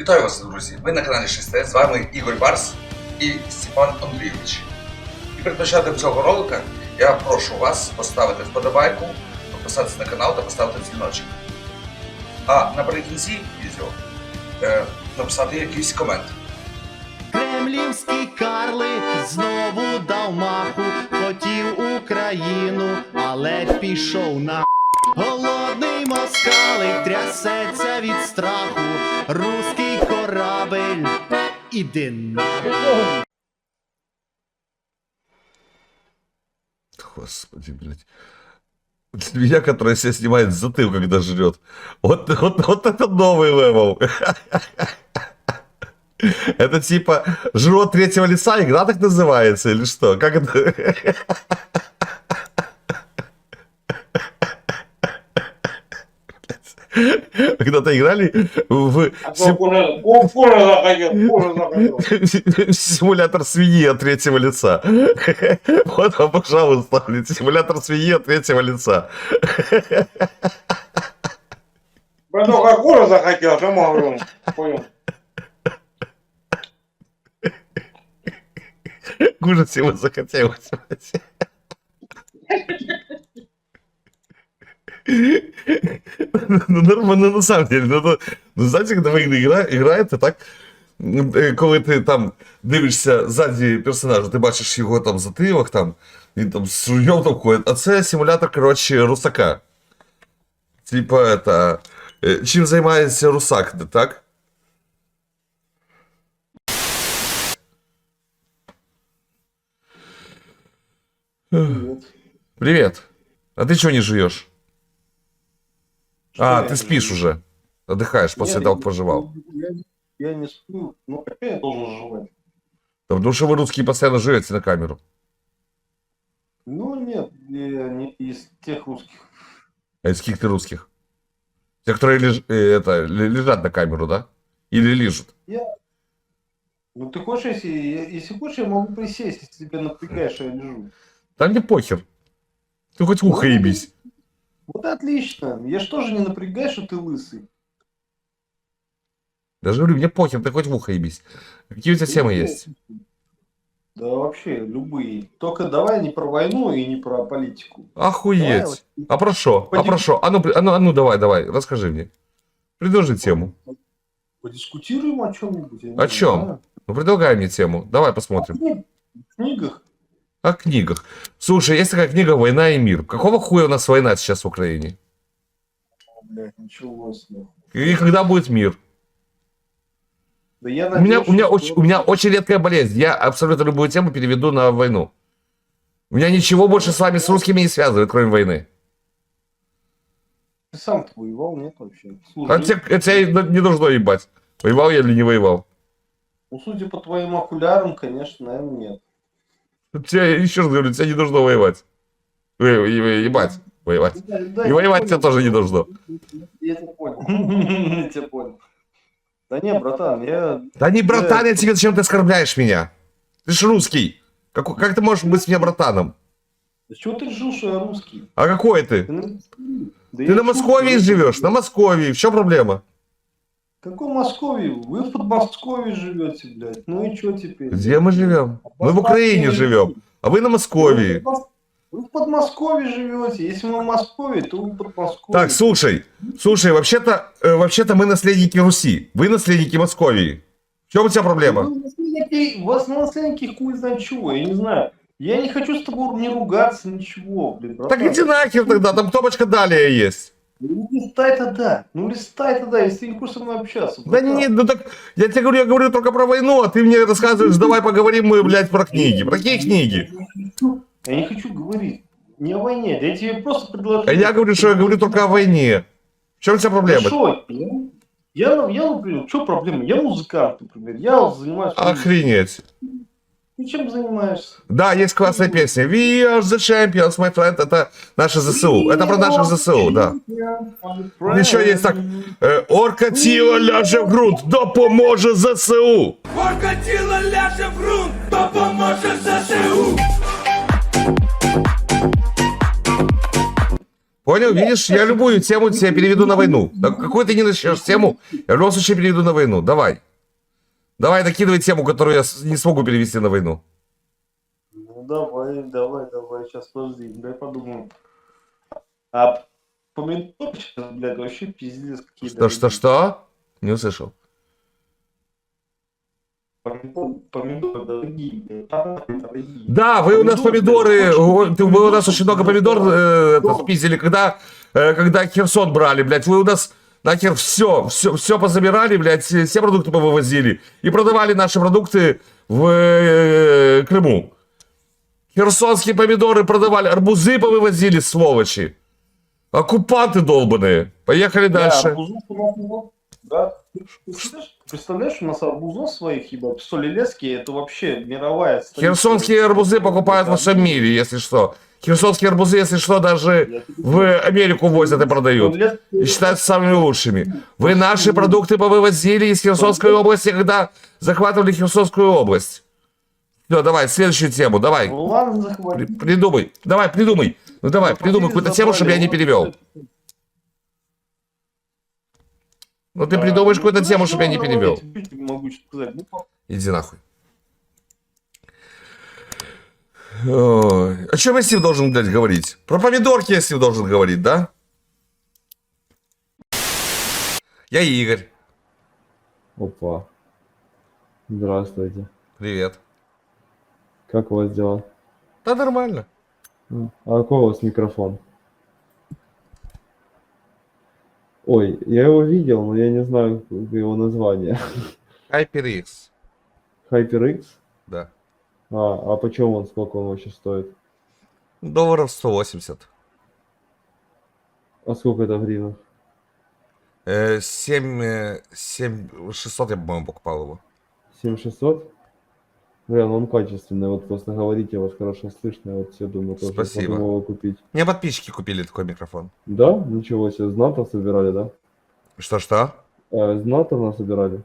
Вітаю вас, друзі! Ви на каналі 6 з вами Ігор Барс і Степан Андрійович. І перед початком цього ролика я прошу вас поставити вподобайку, підписатися на канал та поставити дзвіночок. А наприкінці відео е, написати якийсь комент. Кремлівський карлик знову дав маху, хотів Україну, але пішов на голодний москалик трясеться від страху, корабель, іди на. Господи, блядь. Свинья, которая себя снимает затыл, когда жрет. Вот, вот, вот это новый левел. Это типа жрет третьего лица, игра так называется, или что? Как это? Когда-то играли в симулятор свиньи от третьего лица. Вот вам, пожалуйста, симулятор свиньи от третьего лица. Братуха, кожа захотел, что говорю? Понял. Кушать его захотелось. блядь. Ну, нормально, на самом деле. Ну, ну, ну, знаете, когда вы игра, играєте, так? е, Коли ти там дивишся ззаді персонажа, ти бачиш його там затилок, там, він там з рульом там ходить, а це симулятор, коротше, русака. Типа, это, е, чим займається русак, так? Привет. А ты чего не жуешь? А, я ты спишь уже. Отдыхаешь после Нет, того, как пожевал. Я, я не сплю. Ну, а я должен жевать? Да потому что вы русские постоянно живете на камеру. Ну, нет, я не из тех русских. А из каких ты русских? Те, которые леж- э, это, ле- лежат на камеру, да? Или лежат? Ну, ты хочешь, если, я- если хочешь, я могу присесть, если тебя напрягаешь, я лежу. Да мне похер. Ты хоть ухо Ну, ебись. Вот отлично. Я ж тоже не напрягаю, что ты лысый. Даже говорю, мне похер, ты хоть в ухо ебись. Какие у тебя темы есть? Да вообще, любые. Только давай не про войну и не про политику. Давай Охуеть. вот А про что? А про что? А ну, а ну, а ну давай, давай, расскажи мне. Предложи тему. Подискутируем о чем-нибудь. О чем? знаю. Ну предлагай мне тему. Давай посмотрим. В книгах. О книгах. Слушай, есть такая книга «Война и мир». Какого хуя у нас война сейчас в Украине? Блядь, ничего себе. И когда будет мир? Да я У меня, надеюсь, у, меня что- очень, у меня очень редкая болезнь. Я абсолютно любую тему переведу на войну. У меня ничего больше с вами, с русскими не связывает, кроме войны. Ты сам-то воевал, нет вообще? А Слушай, тебя, тебя не должно ебать. Воевал я или не воевал. ну, судя по твоим окулярам, конечно, наверное, нет. Тебя, еще раз говорю, тебя не должно воевать. Ебать. Воевать. И воевать тебя тоже не должно. Я тебя понял. Я тебя понял. Да не, братан, я... Да не, братан, я тебе зачем ты оскорбляешь меня? Ты ж русский. Как, как ты можешь быть с меня братаном? Да чего ты решил, что я русский? А какой ты? Ты на, Да Ты на ты- живешь? На Московии. В чем проблема? Какой Москве? Вы в Подмосковье живете, блядь. Ну и что теперь? Где мы живем? Мы в Украине живем. А вы на Московии. Вы в Подмосковье живете. Если мы в Москве, то вы в Подмосковье. Так, слушай, слушай, вообще-то, э, вообще-то мы наследники Руси. Вы наследники Московии. В чем у тебя проблема? Вы наследники- вас наследники хуй знает чего, я не знаю. Я не хочу с тобой не ругаться, ничего, блин, братан. Так иди нахер тогда, там кнопочка далее есть. Ну листай тогда, ну листай тогда, если ты не хочешь со мной общаться. Да братан. не, ну так, я тебе говорю, я говорю только про войну, а ты мне рассказываешь, давай поговорим мы, блядь, про книги. Про какие книги? Я не хочу говорить не о войне, я тебе просто предложил. А я говорю, что я говорю только о войне. В чем у тебя проблема? Хорошо, я, я, например, что проблема? Я музыкант, например, я занимаюсь... Охренеть. Ты чем занимаешься? Да, есть классная песня. We are the champions, my friend. Это наши ЗСУ. Это про наших ЗСУ, да. Еще есть так. Э, Орка тіло ляже в ґрунт, допоможе ЗСУ. Орка тіло ляже в ґрунт, допоможе ЗСУ. Понял? Видишь, я любую тему тебе переведу на войну. Да какую ты не начнешь тему, я в любом случае переведу на войну. Давай. Давай, накидывай тему, которую я с- не смогу перевести на войну. Ну давай, давай, давай, сейчас подожди, дай подумаю. А помидор сейчас, блядь, вообще пиздец какие Что, что, что? Не услышал. Помидор, помидоры дорогие, блядь, томаты дорогие. Да, вы у нас помидоры, о, ты- вы у нас очень много помидор э, это, спиздили, когда, э, когда Херсон брали, блядь, вы у нас нахер все, все, все позабирали, блядь, все продукты повывозили и продавали наши продукты в э, Крыму. Херсонские помидоры продавали, арбузы повывозили, сволочи. Оккупанты долбаные. Поехали Да, дальше. арбузов. Да. Ты Представляешь, представляешь, у нас арбузов своих, ебать, в Солилецке, это вообще мировая столица. Херсонские арбузы покупают во всем мире, если что. Херсонские арбузы, если что, даже в Америку возят и продают. И считаются самыми лучшими. Вы наши продукты повывозили из Херсонской области, когда захватывали Херсонскую область. Все, давай, следующую тему, давай. Ну При- придумай, давай, придумай. Ну давай, придумай какую-то тему, чтобы я не перевел. Ну ты придумаешь какую-то тему, чтобы я не перевел. Ну, Иди нахуй. Ой, О чем я с ним должен, блядь, говорить? Про помидорки я с ним должен говорить, да? Я Игорь. Опа. Здравствуйте. Привет. Как у вас дела? Да нормально. А какой у вас микрофон? Ой, я его видел, но я не знаю его название. HyperX. HyperX? Да. А, а почем он, сколько он вообще стоит? Долларов 180. А сколько это в гривнах? Э, 7, э, 7 600 я, по-моему, покупал его. 7600? Бля, ну он качественный, вот просто говорите, вас хорошо слышно, вот все думаю, тоже Спасибо. его купить. Мне подписчики купили такой микрофон. Да? Ничего себе, знатов собирали, да? Что-что? А, знатов нас собирали?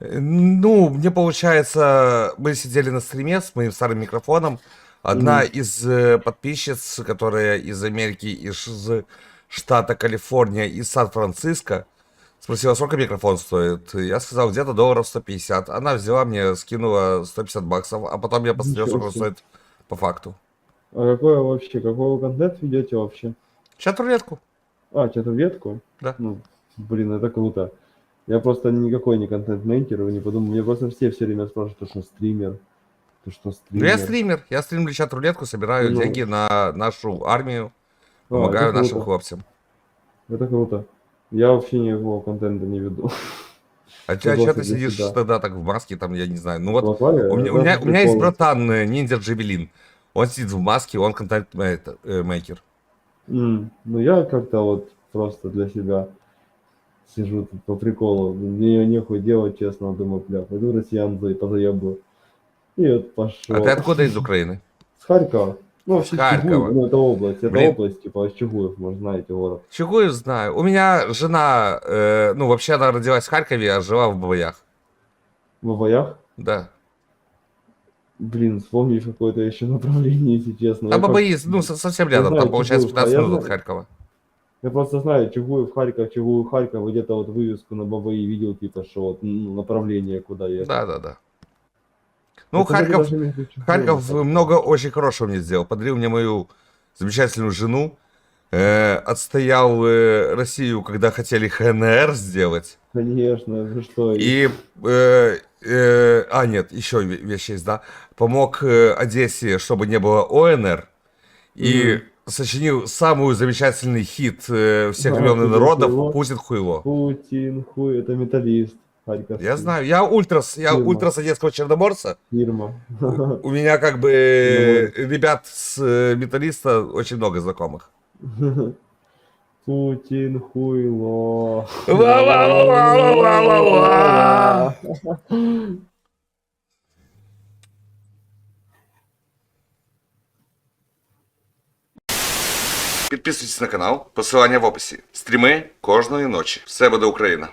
Э, Ну, мне получается, мы сидели на стриме с моим старым микрофоном. Одна из э, подписчиц, которая из Америки, из штата Калифорния, из Сан-Франциско, спросила, сколько микрофон стоит. Я сказал, где-то долларов 150. Она взяла мне, скинула 150 баксов, а потом я посмотрел, сколько стоит по факту. А какой вообще, какой вы контент ведете вообще? Чат-рулетку. А, что-то ветку? Да. Ну, блин, это круто. Я просто никакой не контент-мейкер, вы не подумал. Мне просто все все время спрашивают, ты что, стример? Ты что, Ну, стример? я стример. Я стримлю чат-рулетку, собираю Ну. деньги на нашу армию, А, помогаю это нашим круто. хлопцам. Это круто. Я вообще никакого контента не веду. А чё, просто ты сидишь себя. тогда так в маске, там, я не знаю. Ну вот, Лопали? У меня, у меня, у меня есть братан э, ниндзя Джавелин. Он сидит в маске, он контент-мейкер. М, Ну, я как-то вот просто для себя сижу тут по приколу. Мне нехуй делать, честно, думаю, бля, пойду россиян за позаебу. И вот пошел. А ты откуда из Украины? С Харькова. Ну, вообще Харькова. Чугуев, ну, это область. Это Блин. область, типа, Чугуев, может, знаете, город. Чего знаю. У меня жена, э, ну вообще она родилась в Харькове, а жила в Бабаях. В боях? Да. Блин, вспомнишь какое-то еще направление, если честно. А Бабаи, ну, со- совсем рядом, там получается Чугуев, а 15 я минут от. Харькова. Я просто знаю, Чугуев, Харьков, Чугуев, Харьков, где-то вот вывеску на Бабаи видел, типа, что вот ну, направление, куда ехать. Да, да, да. Ну, Это Харьков, Харьков много очень хорошего мне сделал. Подарил мне мою замечательную жену. э, отстоял э, Россию, когда хотели ХНР сделать. Конечно, вы что? И, э, э, а, нет, еще ве- вещь есть, да. Помог э, Одессе, чтобы не было ОНР. И сочинил самую замечательный хит э, всех Да, времен народов хуйло. «Путин хуйло». Путин, хуй, это металлист. Харьковский. Я знаю, я ультрас, я Фирма. ультрас одесского черноморца. Фирма. У меня как бы э, ребят с э, металлиста очень много знакомых. Путин хуйло. Підписуйтесь на канал, посилання в описі. Стріми кожної ночі. Все буде Україна.